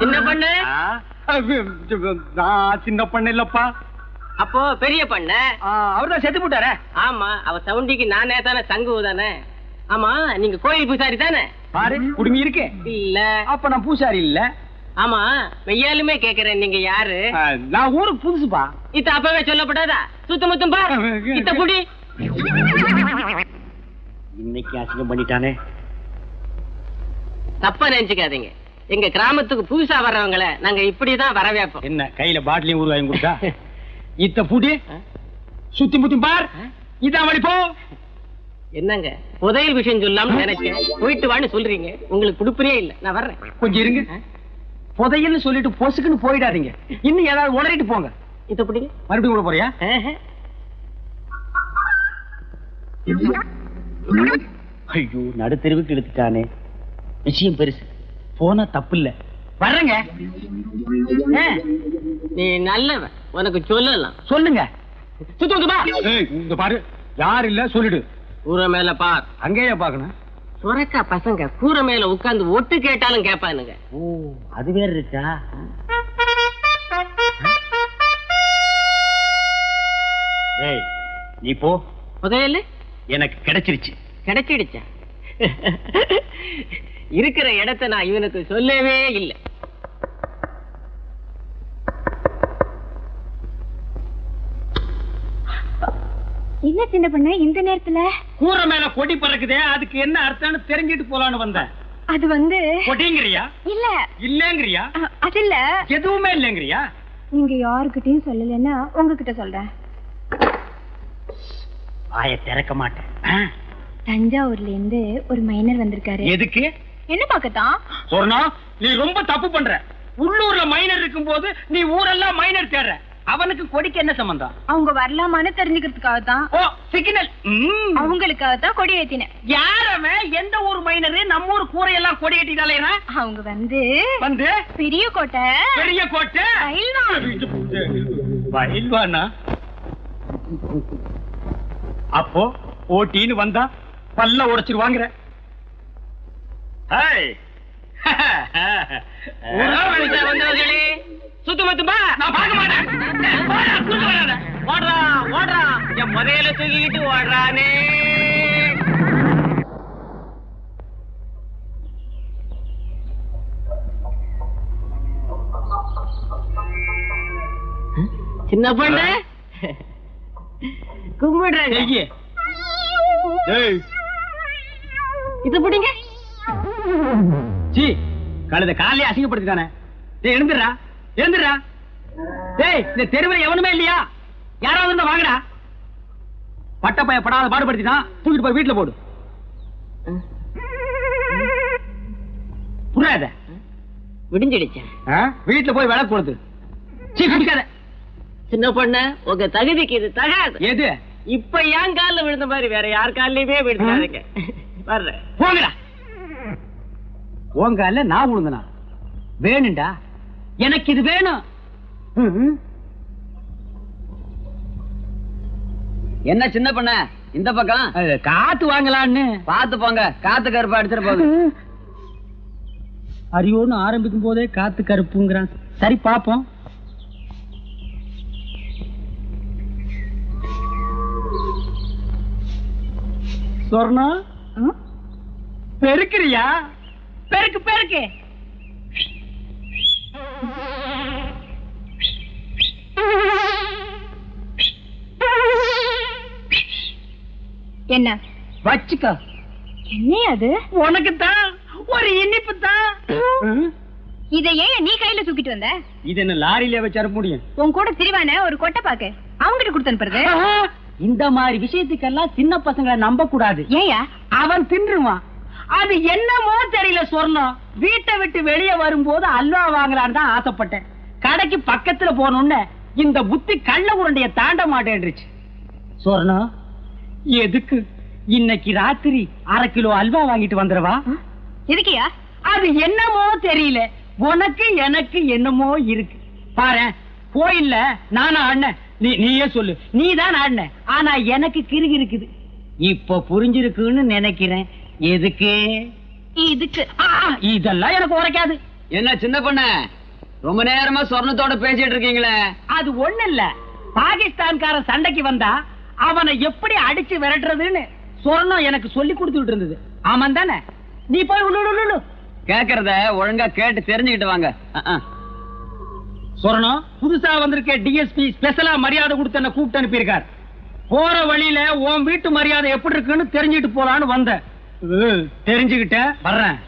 சின்ன பண்ணு? நான் சின்ன பண்ண இல்லப்பா. அப்போ பெரிய பண்ண? அவர்தான் செத்து போட்டாரே. ஆமா அவ சவுண்டிக்கு நானே தானே சங்கு தானே. ஆமா நீங்க கோயில் பூசாரி தானே? பாரு குடுமி இருக்கு. இல்ல. அப்ப நான் பூசாரி இல்ல. ஆமா மெய்யாலுமே கேக்குறேன் நீங்க யாரு? நான் ஊருக்கு புதுசுப்பா. இத்த அப்பவே சொல்லப்படாதா? சுத்த முத்தம் பா இத்த புடி. இன்னைக்கு அசிங்கம் பண்ணிட்டானே. தப்பா நினைச்சுக்காதீங்க. எங்க கிராமத்துக்கு புதுசா வர்றவங்கள நாங்க இப்படிதான் வரவேப்போம் என்ன கையில பாட்டிலையும் வாங்கி கொடுத்தா? இத்த புடி சுத்தி முத்தி பார். இதான் வழி போ. என்னங்க புதையல் விஷயம் சொல்லாம நினைச்சேன். போயிட்டு வான்னு சொல்றீங்க. உங்களுக்கு கொடுப்பனே இல்ல. நான் வர்றேன். கொஞ்சம் இருங்க. புதையல்னு சொல்லிட்டு பொசுக்குன்னு போயிடாதீங்க. இன்னும் ஏதாவது உளறிட்டு போங்க. இத்த புடிங்க. மறுபடியும் கூட போறியா. ஐயோ நடுத்தெருவுக்கு எடுத்துட்டானே விஷயம் பெருசு. போனா தப்பு இல்ல வர்றேங்க நீ நல்லவன். உனக்கு சொல்லலாம். சொல்லுங்க. இங்க பாரு. யார் இல்ல சொல்லிடு. கூரை மேல பார். அங்கேயே பாக்கணும். சுரக்கா பசங்க கூரை மேல உட்கார்ந்து ஒட்டு கேட்டாலும் கேட்பானுங்க ஓ அது வேற இருக்கா? ஏய் நீ போ. புதையல்? எனக்கு கிடைச்சிருச்சு. கிடைச்சிடுச்சா? இருக்கிற இடத்த நான் இவனுக்கு சொல்லவே இல்லை. என்ன சின்ன பொண்ணு இந்த நேரத்துல? கூரை மேல கொடி பறக்குதே அதுக்கு என்ன அர்த்தம்னு தெரிஞ்சிட்டு போலான்னு வந்தேன் அது வந்து கொடிங்கிறியா? இல்ல. இல்லங்கிறியா? அது இல்ல. எதுவுமே இல்லங்கிறியா? நீங்க யாருக்கிட்டயும் சொல்லலைன்னா உங்ககிட்ட சொல்றேன். வாய திறக்க மாட்டேன். தஞ்சாவூர்ல இருந்து ஒரு மைனர் வந்திருக்காரு. எதுக்கு? என்ன பாக்கத்தான் சொன்னா நீ ரொம்ப தப்பு பண்ற. உள்ளூர்ல மைனர் இருக்கும்போது நீ ஊரெல்லாம் மைனர் தேடுற. அவனுக்கு கொடிக்கு என்ன சம்பந்தம்? அவங்க வரலாமான்னு தெரிஞ்சுக்கிறதுக்காக தான் ஓ சிக்னல் அவங்களுக்காக தான் கொடி ஏத்தினேன். யாரவன் எந்த ஊர் மைனரு நம்ம ஊர் கூரையெல்லாம் கொடி கட்டிட்டாலே அவங்க வந்து வந்து? பெரிய கோட்டை. பெரிய கோட்டை? பயில்வான். அப்போ ஓட்டின்னு வந்தா பல்ல உடைச்சிருவாங்கிற. வந்தவர்களே சுத்து முத்து பா. நான் பார்க்க மாட்டேன். என் முதல்ல தூக்கிக்கிட்டு ஓடுறானே. சின்ன பொண்ணு. டேய், இது பிடிங்க. சீ, கழுத காலையே அசிங்கப்படுத்திட்டானே. டேய் எழுந்துடுறா எழுந்துடுறா டேய் இந்த தெருவில் எவனுமே இல்லையா? யாராவது இருந்தா வாங்கடா. பட்டப்பைய படாத பாடுபடுத்திட்டான் தூக்கிட்டு போய் வீட்டுல போடு. புரியாத? விடிஞ்சிடுச்சேன் வீட்டுல போய் விளக்கு கொடுத்து சீ குடிக்காத. சின்ன பொண்ணு உங்க தகுதிக்கு இது தகாது. எது? இப்ப என் கால்ல விழுந்த மாதிரி வேற யார் கால்லயுமே விழுந்தாருங்க வர்றேன். போங்கடா. உங்க அல்ல நான் விழுந்தனா வேணும்டா. எனக்கு இது வேணும். என்ன சின்ன பண்ண? இந்த பக்கம்? காத்து வாங்கலான்னு. பாத்து போங்க. காத்து கருப்பா அடிச்சிட போகுது. அரியோன்னு ஆரம்பிக்கும் போதே காத்து கருப்புங்கிறான். சரி பாப்போம் சொர்ணா? பெருக்கிறியா? பெருக்கு பெருக்கு. என்ன? வச்சுக்க. என்ன அது? உனக்கு தான் ஒரு இனிப்பு தான் இத ஏன் நீ கையில தூக்கிட்டு வந்த? இது என்ன லாரியில வச்சு அனுப்ப முடியும்? உன் கூட திரிவான ஒரு கொட்டை பாக்கு அவங்கிட்ட கொடுத்து அனுப்புறது. இந்த மாதிரி விஷயத்துக்கெல்லாம் சின்ன பசங்களை நம்ப கூடாது ஏயா? அவன் தின்றுவான். அது என்னமோ தெரியல சொர்ணம். வீட்டை விட்டு வெளியே வரும்போது அல்வா வாங்கலான்னு தான் ஆசைப்பட்டேன். கடைக்கு பக்கத்துல போனோன்னு இந்த புத்தி கள்ள உருண்டைய தாண்ட மாட்டேன்றுச்சு. சொர்ணம் எதுக்கு? இன்னைக்கு ராத்திரி அரை கிலோ அல்வா வாங்கிட்டு வந்துடவா? எதுக்கியா? அது என்னமோ தெரியல. உனக்கு எனக்கு என்னமோ இருக்கு. பாரு கோயில்ல நானா ஆடினேன். நீ நீயே சொல்லு. நீ தான் ஆடின. ஆனா எனக்கு கிறுகி இருக்குது இப்ப புரிஞ்சிருக்குன்னு நினைக்கிறேன். எதுக்கு? இதுக்கு. இதெல்லாம் எனக்கு உரைக்காது. என்ன சின்ன பொண்ணு? ரொம்ப நேரமா சொர்ணத்தோட பேசிட்டு இருக்கீங்களே. அது ஒண்ணு இல்ல. பாகிஸ்தான்காரன் சண்டைக்கு வந்தா அவனை எப்படி அடிச்சு விரட்டுறதுன்னு சொர்ணம் எனக்கு சொல்லி கொடுத்துட்டு இருந்தது. ஆமாம் தானே? நீ போய் உள்ளு கேக்குறத ஒழுங்கா கேட்டு தெரிஞ்சுக்கிட்டு வாங்க. சொர்ணம் புதுசா வந்திருக்க டிஎஸ்பி ஸ்பெஷலா மரியாதை கொடுத்து என்ன கூப்பிட்டு அனுப்பியிருக்கார். போற வழியில உன் வீட்டு மரியாதை எப்படி இருக்குன்னு தெரிஞ்சுட்டு போலான்னு வந்தேன். தெரிஞ்சுக்கிட்ட வர்றேன்.